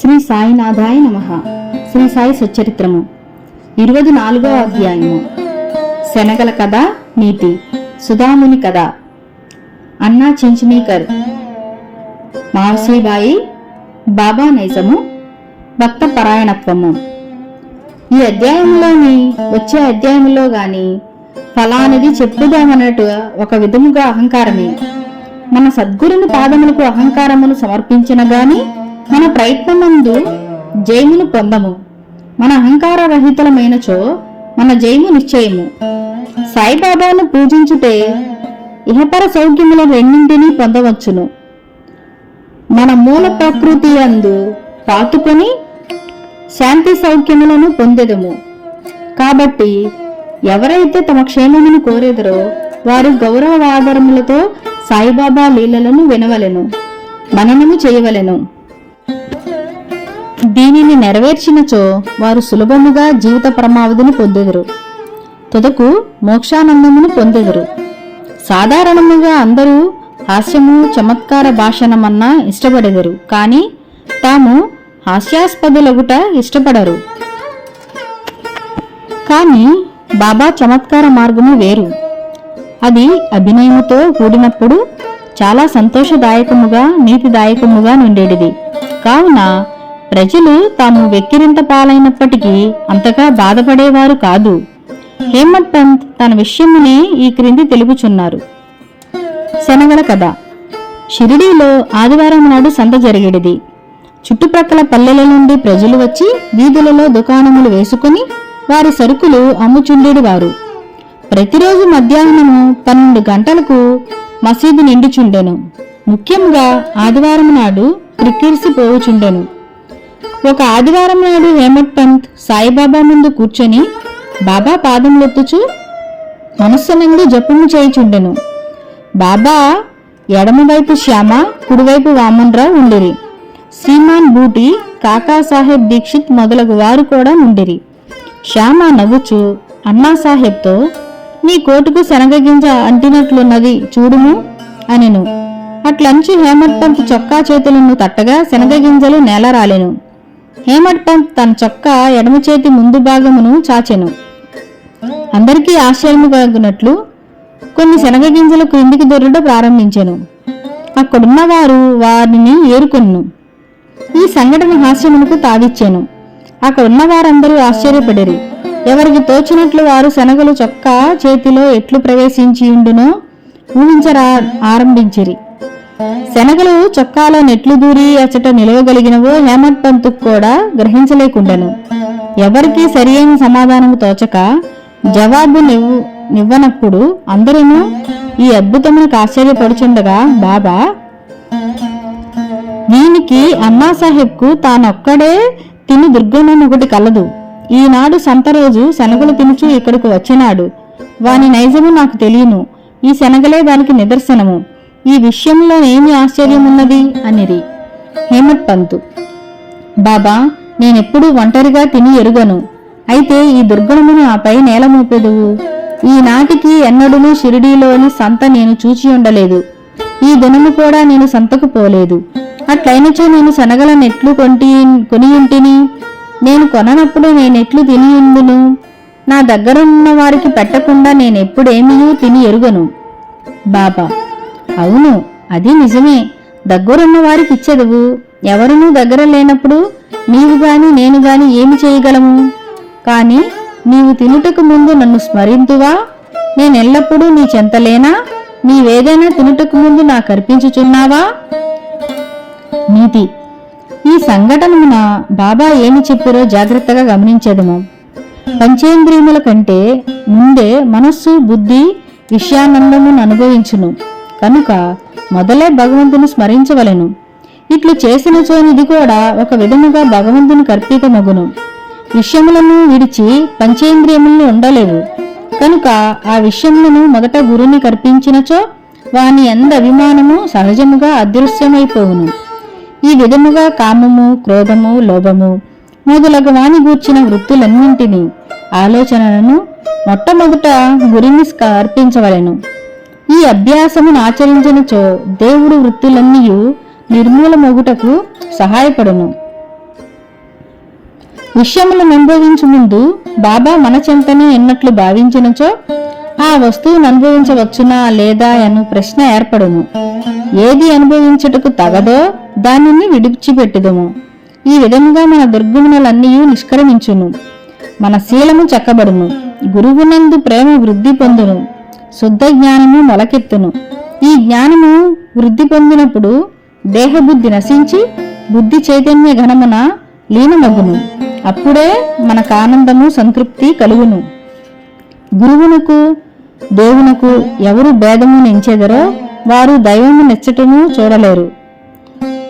శ్రీ సాయినాథాయ నమ. శ్రీ సాయి సచ్చరిత్రము. ఇరవై నాలుగో అధ్యాయము. శనగల కథ నీతి. సుధాముని కథ. అన్నా చెంచునీకర్ మావసీబాయి బాబా నైజము భక్త పరాయణత్వము ఈ అధ్యాయంలోని వచ్చే అధ్యాయంలో గాని ఫలానిది చెప్పుదామన్నట్టు ఒక విధముగా అహంకారమే. మన సద్గురుని పాదములకు అహంకారమును సమర్పించిన గాని మన ప్రయత్నమందు జయమును పొందము. మన అహంకార రహితలమైనచో మన జయము నిశ్చయము. సాయిబాబాను పూజించుటే ఇహపర సౌఖ్యముల రెండింటినీ పొందవచ్చును. మన మూల ప్రకృతి అందు పాతుకొని శాంతి సౌఖ్యములను పొందెదము. కాబట్టి ఎవరైతే తమ క్షేమమును కోరేదరో వారు గౌరవ ఆధారములతో సాయిబాబా లీలలను వినవలెను. మననము చేయవలెను. దీనిని నెరవేర్చినచో వారు సులభముగా జీవిత పరమావధిని పొందెదరు. తుదకు మోక్షానందమును పొందెదరు. సాధారణముగా అందరూ హాస్యము చమత్కార భాషణమన్నా ఇష్టపడెదరు కానీ తాము హాస్యాస్పదులగుట ఇష్టపడరు. కానీ బాబా చమత్కార మార్గము వేరు. అది అభినయముతో కూడినప్పుడు చాలా సంతోషదాయకముగా నీతిదాయకముగా నుండేటిది కావున ప్రజలు తాము వెక్కిరింత పాలైనప్పటికీ అంతగా బాధపడేవారు కాదు. హేమత్ పంత్ తన విషయమునే ఈ క్రింది తెలుపుచున్నారు. శనగల కథ. షిరిడీలో ఆదివారం నాడు సంత జరిగేది చుట్టుప్రక్కల పల్లెల నుండి ప్రజలు వచ్చి వీధులలో దుకాణములు వేసుకుని వారి సరుకులు అమ్ముచుండేడు వారు ప్రతిరోజు మధ్యాహ్నము పన్నెండు గంటలకు మసీదు నిండుచుండెను. ముఖ్యంగా ఆదివారం నాడు క్రిక్కిరిసిపోవుచుండెను ఒక ఆదివారం నాడు హేమత్ పంత్ సాయిబాబా ముందు కూర్చొని బాబా పాదంలొత్తుచు మనస్సునందు జపము చేయుచుండెను. బాబా ఎడమవైపు శ్యామ కుడివైపు వామన్రావు ఉండిరి. శ్రీమాన్ బూటి కాకాసాహెబ్ దీక్షిత్ మొదలగు వారు కూడా ఉండిరి. శ్యామ నవ్వుచు అన్నాసాహెబ్తో నీ కోటుకు శనగగింజ అంటినట్లున్నది చూడుము అనెను. అట్లంచి హేమట్ పంత్ చొక్కా చేతులను తట్టగా శనగగింజలు నేల హేమడ్ పంత్ తన చొక్కా ఎడమ చేతి ముందు భాగమును చాచెను. అందరికీ ఆశ్చర్యము కలుగునట్లు కొన్ని శనగగింజలు క్రిందికి దొరుట ప్రారంభించెను. అక్కడున్న వారు వారిని ఏరుకొన్ను. ఈ సంఘటన హాస్యమునకు తావిచ్చాను. అక్కడున్న వారందరూ ఆశ్చర్యపడిరి. ఎవరికి తోచినట్లు వారు శనగలు చొక్కా చేతిలో ఎట్లు ప్రవేశించి ఉండునో ఊహించరా ఆరంభించిరి. శనగలు చొక్కాలో నెట్లు దూరి అచ్చట నిలవగలిగినవో హేమంత్ పంతుకు కూడా గ్రహించలేకుండెను. ఎవరికీ సరియైన సమాధానము తోచక జవాబు నివ్వు నివ్వనప్పుడు అందరూ ఈ అద్భుతమునకు ఆశ్చర్యపడుచుండగా బాబా దీనికి అన్నాసాహెబ్కు తానొక్కడే తిని దుర్గమం ఒకటి కలదు. ఈనాడు సంత రోజు శనగలు తినుచు ఇక్కడికి వచ్చినాడు. వాని నైజము నాకు తెలియను. ఈ శనగలే దానికి నిదర్శనము. ఈ విషయంలో ఏమి ఆశ్చర్యమున్నది? అనిరి. హేమత్ పంతు. బాబా నేనెప్పుడూ ఒంటరిగా తిని ఎరుగను. అయితే ఈ దుర్గుణమును ఆపై నేల మోపెదువు. ఈనాటికి ఎన్నడూనూ షిరిడీలోని సంత నేను చూచి ఉండలేదు. ఈ దినము కూడా నేను సంతకు పోలేదు. అట్లయినచో నేను శనగల నెట్లు కొంటి కొనియుంటిని నేను కొననప్పుడు నేనెట్లు తిని ఉందును నా దగ్గరున్న వారికి పెట్టకుండా నేనెప్పుడేమీ తిని ఎరుగను. బాబా అవును అది నిజమే. దగ్గరున్న వారికి ఎవరునూ దగ్గర లేనప్పుడు నీవు గాని నేను గాని ఏమి చేయగలము? కాని నీవు తినుటకు ముందు నన్ను స్మరింతువా? నేనెల్లప్పుడూ నీ చెంతలేనా నీవేదైనా తినుటకు ముందు నా కర్పించుచున్నావా నీతి. ఈ సంఘటనమున బాబా ఏమి చెప్పారో జాగ్రత్తగా గమనించేదము. పంచేంద్రియముల కంటే ముందే మనస్సు బుద్ధి విషయానందమును అనుభవించును. కనుక మొదలే భగవంతుని స్మరించవలెను. ఇట్లు చేసిన చోనిది కూడా ఒక విధముగా భగవంతుని కర్పితమగును. విషయములను విడిచి పంచేంద్రియములను ఉండలేవు. కనుక ఆ విషయములను మొదట గురుని కర్పించినచో వాని ఎంద అభిమానము సహజముగా అదృశ్యమైపోవును. ఈ విధముగా కామము క్రోధము లోభము మొదలగు వాని గూర్చిన వృత్తులన్నింటినీ ఆలోచనలను మొట్టమొదట గురిని స్కర్పించవలెను ఈ అభ్యాసమును ఆచరించినచో దేవుడు వృత్తులన్నీ నిర్మూలమొగుటకు సహాయపడును. విషయములను అనుభవించు ముందు బాబా మన చెంతనే ఎన్నట్లు భావించినచో ఆ వస్తువును అనుభవించవచ్చునా లేదా అను ప్రశ్న ఏర్పడును. ఏది అనుభవించుటకు తగదో దానిని విడిచిపెట్టుదము. ఈ విధముగా మన దుర్గుణములన్నీ నిష్క్రమించును. మన శీలము చక్కబడును. గురువునందు ప్రేమ వృద్ధి పొందును. శుద్ధ జ్ఞానము మొలకెత్తును. ఈ జ్ఞానము వృద్ధి పొందినప్పుడు దేహబుద్ధి నశించి బుద్ధి చైతన్య ఘనమున లీనమగును. అప్పుడే మనకు ఆనందము సంతృప్తి కలుగును. గురువునకు దేవునకు ఎవరు భేదము నించెదరో వారు దైవము నెచ్చటము చూడలేరు.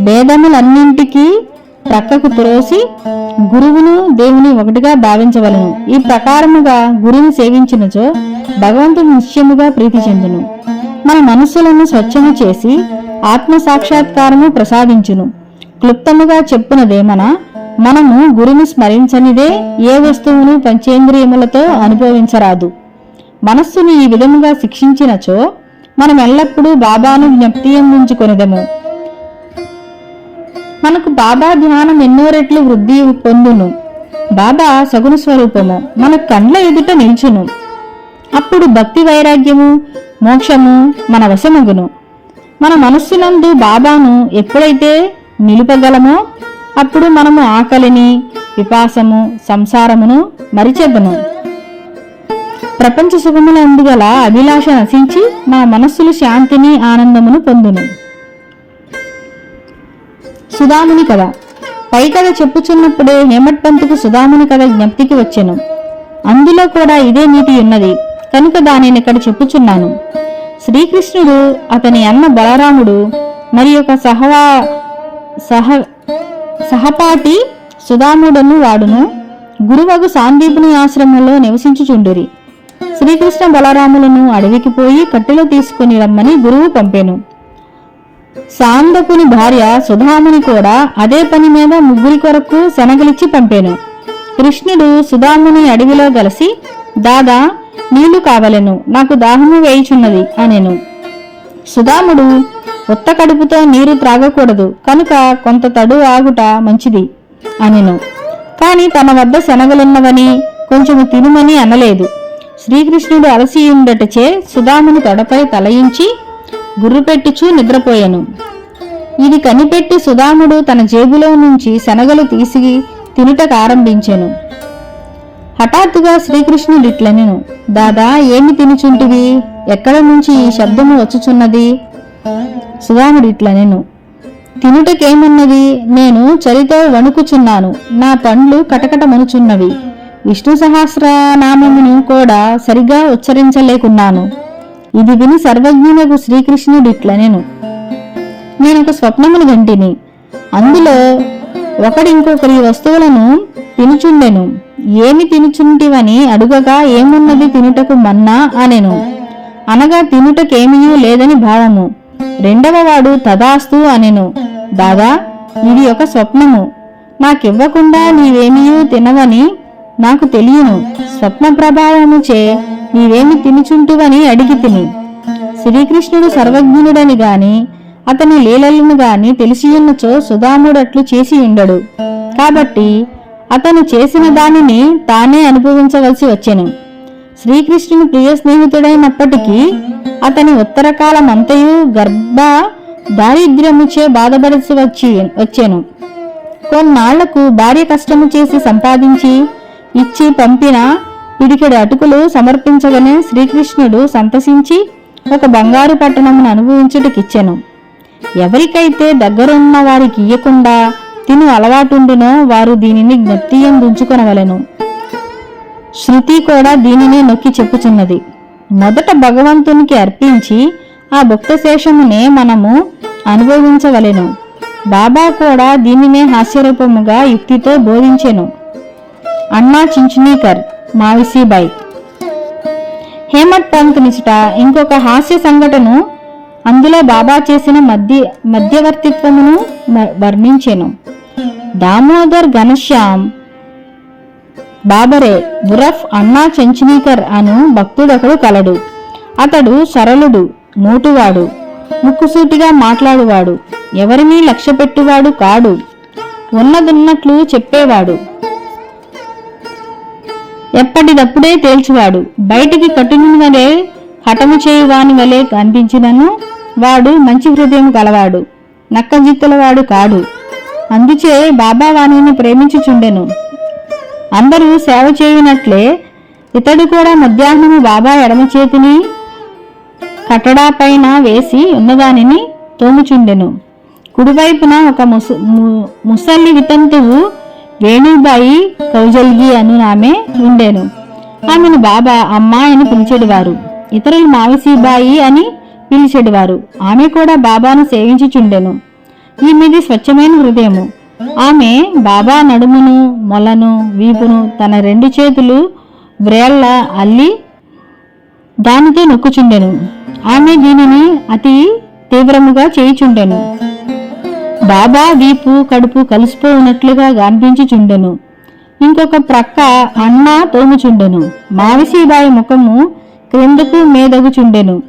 భేదములన్నింటికీ ప్రక్కకు త్రోసి గురువును దేవుని ఒకటిగా భావించవలను. ఈ ప్రకారముగా గురువుని సేవించినచో భగవంతుడు నిశ్చయముగా ప్రీతి చెందును. మన మనస్సులను స్వచ్ఛము చేసి ఆత్మ సాక్షాత్కారము ప్రసాదించును. క్లుప్తముగా చెప్పునదేమన? మనము గురుని స్మరించనిదే ఏ వస్తువును పంచేంద్రియములతో అనుభవించరాదు. మనస్సును ఈ విధముగా శిక్షించినచో మనం ఎల్లప్పుడూ బాబాను జ్ఞప్తియందుంచుకొనిదము మనకు బాబా ధ్యానం ఎన్నో రెట్లు వృద్ధి పొందును. బాబా సగుణ స్వరూపము మన కండ్ల ఎదుట నిల్చును. అప్పుడు భక్తి వైరాగ్యము మోక్షము మన వశమగును. మన మనస్సునందు బాబాను ఎప్పుడైతే నిలుపగలమో అప్పుడు మనము ఆకలిని విపాసము సంసారమును మరిచెద్దను ప్రపంచ సుఖములందు గల అభిలాష నశించి మన మనస్సులు శాంతిని ఆనందమును పొందును. సుధాముని కథ. పై కథ చెప్పుచున్నప్పుడే హేమట్ పంతుకు సుధాముని కథ జ్ఞప్తికి వచ్చెను. అందులో కూడా ఇదే నీతి ఉన్నది. కనుక దానిని ఇక్కడ చెప్పుచున్నాను. శ్రీకృష్ణుడు అతని అన్న బలరాముడు మరి ఒక సహవా సహ సహపాఠి సుధాముడను వాడును. గురువగు సాందీపుని ఆశ్రమంలో నివసించుచుండిరి. శ్రీకృష్ణ బలరాములను అడవికి పోయి కట్టెలు తీసుకుని రమ్మని గురువు పంపెను. సాందపుని భార్య సుధాముని కూడా అదే పని మీద ముగ్గురి కొరకు శనగలిచ్చి పంపాను. కృష్ణుడు సుధాముని అడవిలో కలిసి దాదా నీళ్ళు కావలెను నాకు దాహము వేయుచున్నది అనెను. సుధాముడు ఉత్త కడుపుతో నీరు త్రాగకూడదు కనుక కొంత తడు ఆగుట మంచిది అనెను. కాని తన వద్ద శనగలున్నవని కొంచెము తినుమని అనలేదు. శ్రీకృష్ణుడు అలసియుండటచే సుధాముని తొడపై తలయించి గుర్రుపెట్టుచూ నిద్రపోయాను. ఇది కనిపెట్టి సుధాముడు తన జేబులో నుంచి శనగలు తీసి తినుటకు ఆరంభించెను. హఠాత్తుగా శ్రీకృష్ణుడిట్లనెను దాదా ఏమి తినుచుంటివి? ఎక్కడ నుంచి ఈ శబ్దము వచ్చుచున్నది? సుధాముడిట్లనెను తినుటకేమున్నది? నేను చలితో వణుకుచున్నాను. నా పండ్లు కటకటమనుచున్నవి విష్ణు సహస్రనామమును కూడా సరిగా ఉచ్చరించలేకున్నాను. ఇది విని సర్వజ్ఞునకు శ్రీకృష్ణుడిట్లనెను నేనొక స్వప్నమును గంటిని అందులో ఒకడింకొకరి వస్తువులను తినుచుండెను. ఏమి తినుచుంటివని అడుగగా ఏమున్నది తినుటకు మన్నా అనెను. అనగా తినుటకేమీయూ లేదని భావము. రెండవ వాడు తదాస్తు అనెను. దాదా ఇది ఒక స్వప్నము. నాకివ్వకుండా నీవేమీయూ తినవని నాకు తెలియను. స్వప్న ప్రభావము చే నీవేమి తినుచుంటివని అడిగి తిని. శ్రీకృష్ణుడు సర్వజ్ఞుడని గాని అతని లీలలను గాని తెలిసియున్నచో సుధాముడట్లు చేసి ఉండడు. కాబట్టి అతను చేసిన దానిని తానే అనుభవించవలసి వచ్చెను. శ్రీకృష్ణుని ప్రియ స్నేహితుడైనప్పటికీ అతని ఉత్తరకాలమంతయు గర్భ దారిద్ర్యముచే బాధపడసి వచ్చి వచ్చాను. కొన్నాళ్ళకు భార్య కష్టము చేసి సంపాదించి ఇచ్చి పంపిన పిడికెడు అటుకులు సమర్పించగానే శ్రీకృష్ణుడు సంతసించి ఒక బంగారు పట్టణమును అనుభవించుటకిచ్చెను. ఎవరికైతే దగ్గరున్న వారికి ఇయ్యకుండా తిను అలవాటుండునో వారు దీనిని జ్ఞప్తియందుంచుకొనవలెను శృతి కూడా దీనినే నొక్కి చెప్పుచున్నది. మొదట భగవంతునికి అర్పించి ఆ భుక్తశేషమునే మనము అనుభవించవలెను. బాబా కూడా దీనినే హాస్యరూపముగా యుక్తితో బోధించెను. అన్నా చించునీకర్ మావిసీబాయ్ హేమట్ పంత్ నిచుట ఇంకొక హాస్య సంఘటను అందులో బాబా చేసిన మధ్య మధ్యవర్తిత్వమును మ- వర్ణించెను. దామోదర్ ఘనశ్యామ్ బాబరే బురఫ్ అన్నా చెంచునీకర్ అను భక్తుడొకడు కలడు. అతడు సరళుడు నోటువాడు ముక్కుసూటిగా మాట్లాడువాడు ఎవరినీ లక్ష్యపెట్టువాడు కాడు ఉన్నదున్నట్లు చెప్పేవాడు. ఎప్పటిదప్పుడే తేల్చువాడు. బయటికి కట్టుని వలె హఠము చేయువాని వలె కనిపించినను. వాడు మంచి హృదయం కలవాడు నక్కజిత్తులవాడు కాడు. అందుచే బాబా వాణిని ప్రేమించుచుండెను. అందరూ సేవ చేయునట్లే ఇతడు కూడా మధ్యాహ్నము బాబా ఎడమ చేతిని కట్టడాపైన వేసి ఉన్నదానిని తోముచుండెను. కుడివైపున ఒక ముస ము- ముసలి వితంతువు వేణుబాయి కౌజల్గి అను ఆమె ఉండెను. ఆమెను బాబా అమ్మ అని పిలిచేడివారు. ఇతరులు మావిసీబాయి అని పిలిచేడివారు. ఆమె కూడా బాబాను సేవించుచుండెను. ఈమెది స్వచ్ఛమైన హృదయము. ఆమె బాబా నడుమును మొలను వీపును తన రెండు చేతులు వ్రేళ్ళ అల్లి దానితో నొక్కుచుండెను. ఆమె దీనిని అతి తీవ్రముగా చేయుచుండెను. బాబా వీపు కడుపు కలిసిపోయినట్లుగా గాన్పించుచుండెను. ఇంకొక ప్రక్క అన్న తోముచుండెను. మావిసీబాయి ముఖము క్రిందకు మేదగుచుండెను.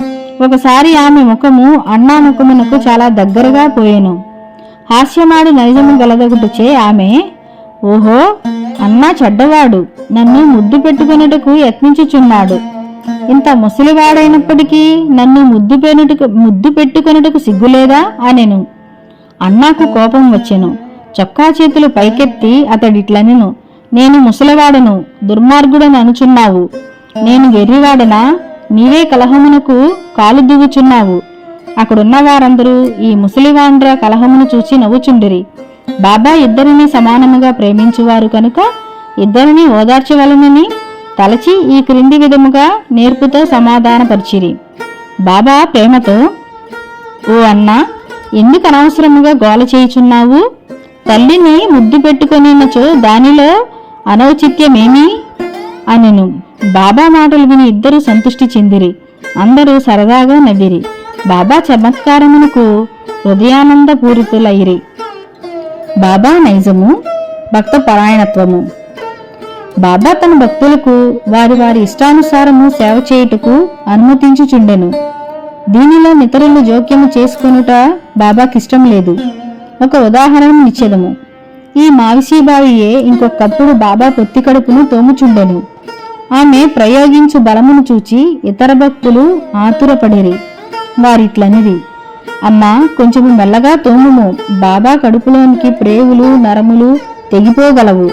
ఒకసారి ఆమె ముఖము అన్నా ముఖమునకు చాలా దగ్గరగా పోయెను. హాస్యమాడు నైజము గలదగుటచే ఆమె ఓహో అన్నా చెడ్డవాడు. నన్ను ముద్దు పెట్టుకొనుటకు యత్నించుచున్నాడు. ఇంత ముసలివాడైనప్పటికీ నన్ను ముద్దు పెనుటకు ముద్దు పెట్టుకొనుటకు సిగ్గులేదా? అనెను. అన్నాకు కోపం వచ్చెను. చొక్కా చేతులు పైకెత్తి అతడిట్లనెను. నేను ముసలివాడను దుర్మార్గుడని అనుచున్నావు. నేను వెర్రివాడనా? నీవే కలహమునకు కాలు దిగుచున్నావు అక్కడున్న వారందరూ ఈ ముసలివాండ్ర కలహమును చూచి నవ్వుచుండిరి. బాబా ఇద్దరిని సమానముగా ప్రేమించువారు కనుక ఇద్దరిని ఓదార్చవలనని తలచి ఈ క్రింది విధముగా నేర్పుతో సమాధానపరిచిరి. బాబా ప్రేమతో ఓ అన్నా ఎందుకు అనవసరముగా గోల చేయుచున్నావు? తల్లిని ముద్దు పెట్టుకొనినచో దానిలో అనౌచిత్యమేమి? అనెను. బాబా మాటలు విని ఇద్దరు సంతుష్టి చెందిరి. అందరూ సరదాగా నవ్విరి. బాబా చమత్కారమునకు హృదయానంద పూరితులైరి బాబా నైజము భక్త పరాయణత్వము. బాబా తన భక్తులకు వారి వారి ఇష్టానుసారము సేవ చేయుటకు అనుమతించుచుండెను. దీనిలో నితరులు జోక్యము చేసుకొనుట బాబాకిష్టం లేదు. ఒక ఉదాహరణ నిచ్చెదము. ఈ మావిసీబావియే ఇంకొకప్పుడు బాబా పొత్తి కడుపును తోముచుండెను. ఆమె ప్రయోగించు బలమును చూచి ఇతర భక్తులు ఆతురపడిరి. వారిట్లనిది అమ్మా కొంచెము మెల్లగా తోముము. బాబా కడుపులోనికి ప్రేవులు నరములు తెగిపోగలవు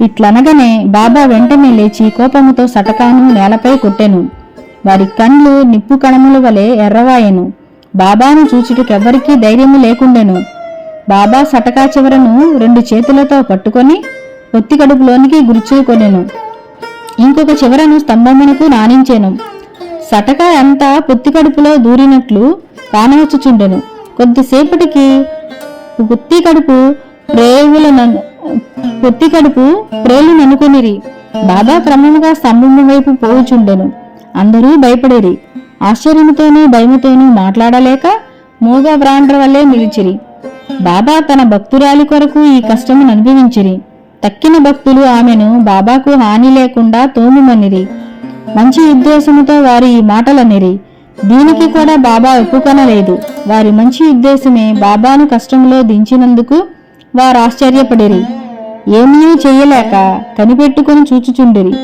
ఇట్లనగానే బాబా వెంటనే లేచి కోపముతో సటకాను నేలపై కొట్టెను. వారి కండ్లు నిప్పు కణముల వలె ఎర్రవాయెను. బాబాను చూచుటకెవ్వరికీ ధైర్యము లేకుండెను. బాబా సటకా చివరను రెండు చేతులతో పట్టుకొని ఒత్తి కడుపులోనికి గురిచేకొనెను. ఇంకొక చివరను స్తంభమునకు నానించెను. సటకా అంతా పొత్తి కడుపులో దూరినట్లు కానవచ్చుచుండెను. కొద్దిసేపటికి పొత్తి కడుపు ప్రేవుల పొత్తి కడుపు ప్రేలు ననుకొనిరి బాబా క్రమముగా స్తంభము వైపు పోవుచుండెను. అందరూ భయపడిరి ఆశ్చర్యముతోనూ భయముతోనూ మాట్లాడలేక మూగ వ్రాండ్ర వల్లే నిలిచిరి బాబా తన భక్తురాలి కొరకు ఈ కష్టమును అనుభవించిరి. తక్కిన భక్తులు ఆమెను బాబాకు హాని లేకుండా తోముమనిరి మంచి ఉద్దేశముతో వారు ఈ మాటలనిరి దీనికి కూడా బాబా ఒప్పుకొనలేదు వారి మంచి ఉద్దేశమే బాబాను కష్టంలో దించినందుకు వారు ఆశ్చర్యపడిరి. ఏమీ చెయ్యలేక కనిపెట్టుకుని చూచుచుండిరి.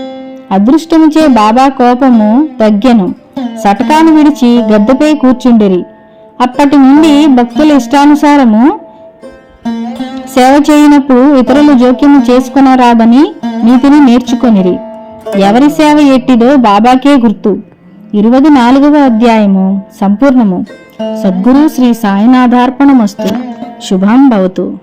అదృష్టముచే బాబా కోపము తగ్గెను. సటకాను విడిచి గద్దెపై కూర్చుండిరి. అప్పటి నుండి భక్తుల ఇష్టానుసారము సేవ చేయనప్పుడు ఇతరులు జోక్యము చేసుకునరాదని నీతిని నేర్చుకొనిరి. ఎవరి సేవ ఎట్టిదో బాబాకే గుర్తు. ఇరవై నాలుగవ అధ్యాయము సంపూర్ణము. సద్గురు శ్రీ సాయినాథార్పణమస్తు. శుభం భవతు